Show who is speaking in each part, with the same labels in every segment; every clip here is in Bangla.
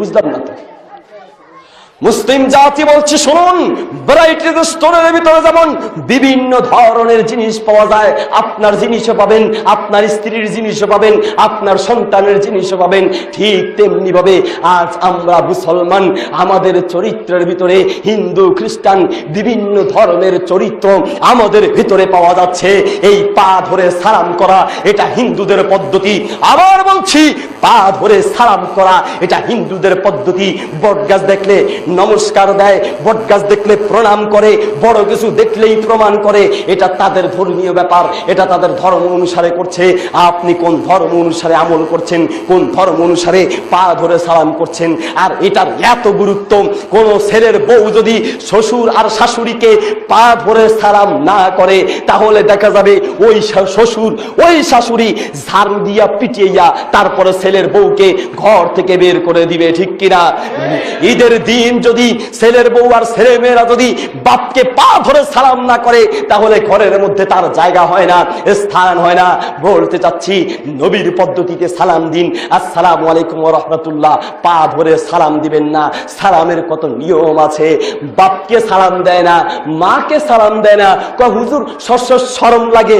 Speaker 1: বুঝলাম না তো। মুসলিম জাতি বলছে, শুনুন ভ্যারাইটির স্টোরের ভিতরে যেমন বিভিন্ন ধরনের জিনিস পাওয়া যায়, আপনার জিনিসও পাবেন, আপনার স্ত্রীর জিনিসও পাবেন, আপনার সন্তানের জিনিসও পাবেন, ঠিক তেমনি ভাবে আজ আমরা মুসলমান, আমাদের চরিত্রের ভিতরে হিন্দু, খ্রিস্টান, বিভিন্ন ধরনের চরিত্র আমাদের ভিতরে পাওয়া যাচ্ছে। এই পা ধরে সালাম করা, এটা হিন্দুদের পদ্ধতি। আবার বলছি পা ধরে সালাম করা, এটা হিন্দুদের পদ্ধতি। বটগাছ দেখলে নমস্কার দেয়, বটগাছ দেখলে প্রণাম করে, বড় কিছু দেখলেই প্রমাণ করে, এটা তাদের ধর্মীয় ব্যাপার, এটা তাদের ধর্ম অনুসারে করছে। আপনি কোন ধর্ম অনুসারে আমল করছেন, কোন ধর্ম অনুসারে পা ধরে সালাম করছেন? আর এটার এত গুরুত্ব, কোন ছেলের বউ যদি শ্বশুর আর শাশুড়িকে পা ধরে সালাম না করে, তাহলে দেখা যাবে ওই শ্বশুর, ওই শাশুড়ি ঝাড়ু দিয়া পিটিয়া তারপরে ছেলের বউকে ঘর থেকে বের করে দিবে, ঠিক কিনা? ঈদের দিন যদি ছেলের বউ আর ছেলে মেয়েরা যদি বাপকে পা ধরে সালাম না করে, তাহলে ঘরের মধ্যে তার জায়গা হয় না, স্থান হয় না। বলতে চাচ্ছি, নবীর পদ্ধতিতে সালাম দিন। আসসালামু আলাইকুম রহমতুল্লাহ। পা ধরে সালাম দিবেন না। সালামের কত নিয়ম আছে? বাপকে সালাম দেয় না, মাকে সালাম দেয় না। কয়, হুজুর শস্য সরম লাগে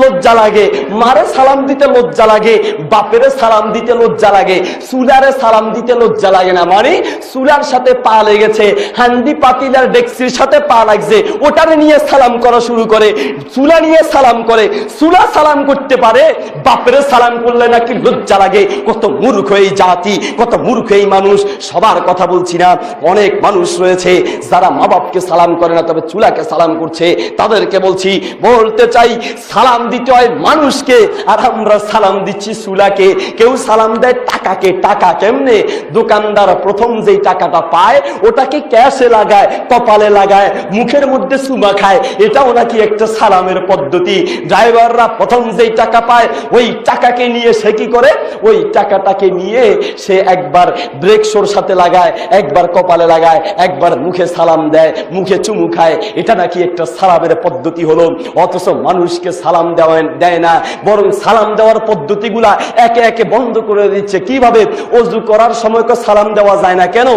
Speaker 1: লজ্জা লাগে। মারে সালাম দিতে লজ্জা লাগে, বাপেরে সালাম দিতে লজ্জা লাগে, সুলারে সালাম দিতে লজ্জা লাগে না মানে সুলার সাথে পা লেগেছে, হান্ডি পাতিলার ডেক্সির সাথে পা লাগছে, ওটারে নিয়ে সালাম করা শুরু করে চুলা নিয়ে সালাম করে চুলা সালাম করতে পারে, বাপের সালাম করলে নাকি লজ্জা লাগে। কত মূর্খ এই জাতি, কত মূর্খ এই মানুষ, সবার কথা বলছি না। অনেক মানুষ রয়েছে, যারা মা বাপকে সালাম করে না, তবে চুলাকে সালাম করছে। তাদেরকে বলছি, বলতে চাই সালাম দিতে হয় মানুষকে, আর আমরা সালাম দিচ্ছি চুলাকে কেউ সালাম দেয় টাকাকে, টাকা কেমনে? দোকানদার প্রথম যেই টাকাটা পায়, ওটাকে ক্যাশে লাগায়, কপালে লাগায়, মুখের মধ্যে সুমা খায়। এটাও নাকি একটা সালামের পদ্ধতি। ড্রাইভাররা প্রথম যেই টাকা পায়, ওই টাকাকে নিয়ে সে কি করে? ওই টাকাটাকে নিয়ে সে একবার ব্রেক শোর সাথে লাগায়, একবার কপালে লাগায়, একবার মুখে সালাম দেয়, মুখে চুমু খায়। এটা নাকি একটা সালামের পদ্ধতি হলো। অথচ মানুষকে সালাম দেওয়া দেয় না, বরং সালাম দেওয়ার পদ্ধতিগুলা একে একে বন্ধ করে দিচ্ছে। কীভাবে? অজু করার সময় সালাম দেওয়া যায় না কেন?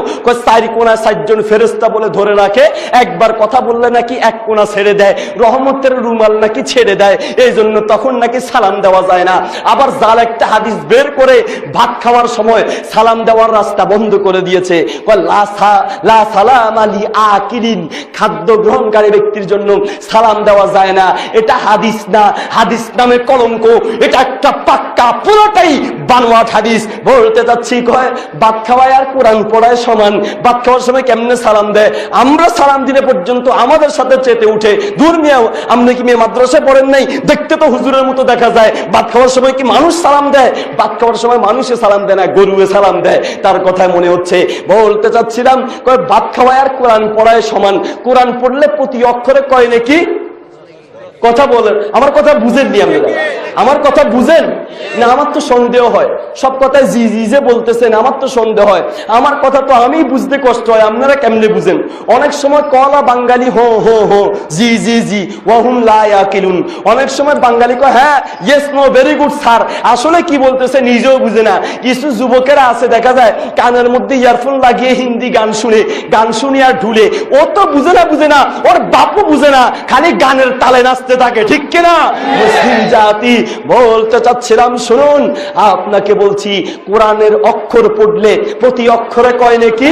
Speaker 1: চারি কোনা চারজন ফেরেস্তা বলে ধরে রাখে, একবার কথা বললে নাকি এক কোনা ছেড়ে দেয়, রহমতের রুমাল নাকি ছেড়ে দেয় এই জন্য তখন নাকি সালাম দেওয়া যায় না। আবার জাল একটা হাদিস বের করে ভাত খাওয়ার সময় সালাম দেওয়ার রাস্তা বন্ধ করে দিয়েছে। খাদ্য গ্রহণকারী ব্যক্তির জন্য সালাম দেওয়া যায় না। এটা হাদিস না, হাদিস নামে কলঙ্ক, এটা একটা পাক্কা, পুরোটাই বানোয়াট হাদিস। বলতে যাচ্ছি কয় ভাত খাওয়ায় আর কোরআন পড়ায় সমান। ভাত খাওয়ার সময় কেমনে সালাম দেয়? আমরা সালাম দিলে পর্যন্ত আমাদের সাথে চেতে উঠে। দূর মিয়াও, আপনি কি মেয়ে মাদ্রাসায় পড়েন নাই? দেখতে তো হুজুরের মতো দেখা যায়। বাদ খাওয়ার সময় কি মানুষ সালাম দেয়? বাদ খাওয়ার সময় মানুষে সালাম দেয় না গরুয়ে সালাম দেয়। তার কথায় মনে হচ্ছে, বলতে চাচ্ছিলাম, কয় ভাত খাওয়ায় আর কোরআন পড়ায় সমান। কোরআন পড়লে প্রতি অক্ষরে কয় নাকি? কথা বলেন আমার কথা বুঝেননি আমি আমার কথা বুঝেন? না, আমার তো সন্দেহ হয়। সব কথায় জি জি যে বলতেছেন, আমার তো সন্দেহ হয়। আমার কথা তো আমি বুঝতে কষ্ট হয়, আপনারা কেমনে বুঝেন? অনেক সময় কলা বাঙালি হো হো হো, জি জি জি, ওয়াহুম লা ইয়াকিলুন। অনেক সময় বাঙালি কয় হ্যাঁ yes no very good sir আসলে কি বলতেছে নিজেও বুঝে না। কিছু যুবকেরা আছে, দেখা যায়, কানের মধ্যে ইয়ারফোন লাগিয়ে হিন্দি গান শুনে গান শুনে আর ঢুলে। ও তো বুঝে না বুঝে না। ওর বাপও বুঝে না। খালি গানের তালে নাচতে থাকে, ঠিক কিনা? মুসলিম জাতি বলতে চাচ্ছিলাম, শুনুন, আপনাকে বলছি, কোরআনের অক্ষর পড়লে প্রতি অক্ষরে কয় নাকি?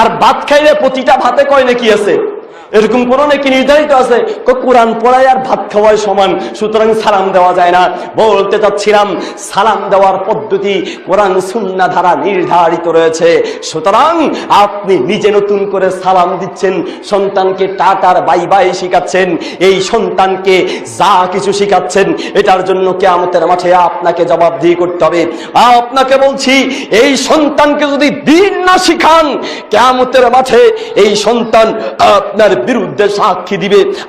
Speaker 1: আর ভাত খাইলে প্রতিটা ভাতে কয় নাকি আছে? এরকম কোন নাকি নির্ধারিত আছে? কোরআন পড়ায় আর ভাত খাওয়ায় সমান, সুতরাং সালাম দেওয়া যায় না। বলতে চাচ্ছিলাম, সালাম দেওয়ার পদ্ধতি কোরআন সুন্না ধারা নির্ধারিত রয়েছে। সুতরাং আপনি নিজে নতুন করে সালাম দিচ্ছেন, সন্তানকে টাটার বাই বাই শিখাচ্ছেন, এই সন্তানকে যা কিছু শিখাচ্ছেন, এটার জন্য কেয়ামতের মাঠে আপনাকে জবাবদিহি করতে হবে। আপনাকে বলছি, এই সন্তানকে যদি দিন না শিখান, কেয়ামতের মাঠে এই সন্তান আপনার বিরুদ্ধে সাক্ষী দিবে।